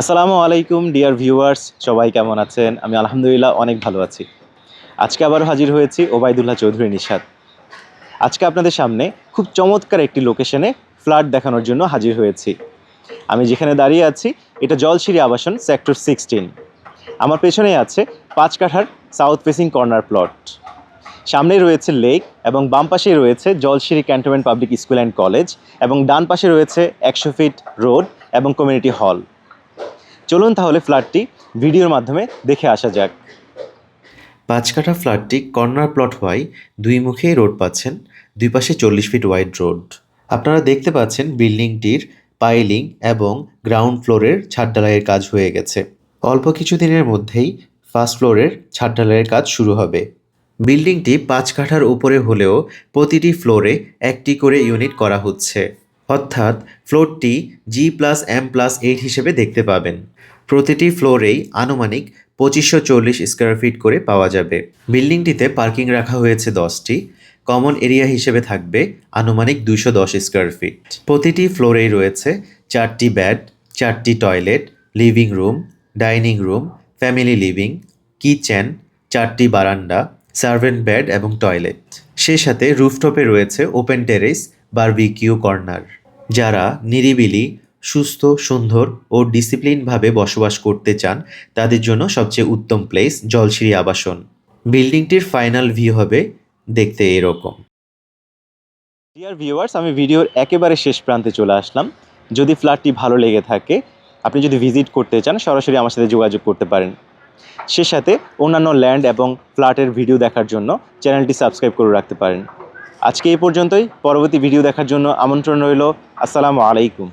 আসসালামু আলাইকুম, dear viewers, সবাই কেমন আছেন? আমি আলহামদুলিল্লাহ অনেক ভালো আছি। আজকে আবারও হাজির হয়েছি ওবায়দুল্লাহ চৌধুরী নিশাদ। আজকে আপনাদের সামনে খুব চমৎকার একটি লোকেশনে ফ্ল্যাট দেখানোর জন্য হাজির হয়েছি। আমি যেখানে দাঁড়িয়ে আছি, এটা জলশিরি আবাসন, সেক্টর সিক্সটিন। আমার পেছনে আছে পাঁচ কাঠার সাউথ ফেসিং কর্নার প্লট। সামনেই রয়েছে লেক এবং বাম পাশে রয়েছে Jolshiri cantonment public school and college এবং ডান পাশে রয়েছে একশো ফিট রোড এবং কমিউনিটি হল। চলুন তাহলে ফ্ল্যাটটি ভিডিওর মাধ্যমে দেখে আসা যাক। পাঁচ কাঠা ফ্ল্যাটটি কর্নার প্লট হওয়ায় দুই মুখেই রোড পাচ্ছেন, দুই পাশে চল্লিশ ফিট ওয়াইড রোড। আপনারা দেখতে পাচ্ছেন বিল্ডিংটির পাইলিং এবং গ্রাউন্ড ফ্লোরের ছাদ ঢালাইয়ের কাজ হয়ে গেছে। অল্প কিছু দিনের মধ্যেই ফার্স্ট ফ্লোরের ছাদ ঢালাইয়ের কাজ শুরু হবে। বিল্ডিংটি পাঁচ কাঠার উপরে হলেও প্রতিটি ফ্লোরে একটি করে ইউনিট করা হচ্ছে। অর্থাৎ ফ্লোরটি G plus M plus eight হিসেবে দেখতে পাবেন। প্রতিটি ফ্লোরেই আনুমানিক পঁচিশশো চল্লিশ স্কোয়ার ফিট করে পাওয়া যাবে। বিল্ডিংটিতে পার্কিং রাখা হয়েছে দশটি। কমন এরিয়া হিসেবে থাকবে আনুমানিক দুইশো দশ স্কোয়ার ফিট। প্রতিটি ফ্লোরেই রয়েছে চারটি ব্যাড চারটি toilet, living room, dining room, family living, kitchen, চারটি বারান্দা, সার্ভেন্ট বেড এবং টয়লেট। সেই সাথে রুফটপে রয়েছে ওপেন টেরেস, বারবিকিউ কর্নার। যারা নিরিবিলি, সুস্থ, সুন্দর ও ডিসিপ্লিনভাবে বসবাস করতে চান, তাদের জন্য সবচেয়ে উত্তম প্লেস জলশিরি আবাসন। বিল্ডিংটির ফাইনাল ভিউ হবে দেখতে এরকম। ডিয়ার ভিউয়ার্স আমি ভিডিওর একেবারে শেষ প্রান্তে চলে আসলাম। যদি ফ্ল্যাটটি ভালো লেগে থাকে, আপনি যদি ভিজিট করতে চান, সরাসরি আমার সাথে যোগাযোগ করতে পারেন। সে সাথে অন্যান্য ল্যান্ড এবং ফ্ল্যাটের ভিডিও দেখার জন্য চ্যানেলটি সাবস্ক্রাইব করে রাখতে পারেন। আজকে এই পর্যন্তই। পরবর্তী ভিডিও দেখার জন্য আমন্ত্রণ রইল। আসসালামু আলাইকুম।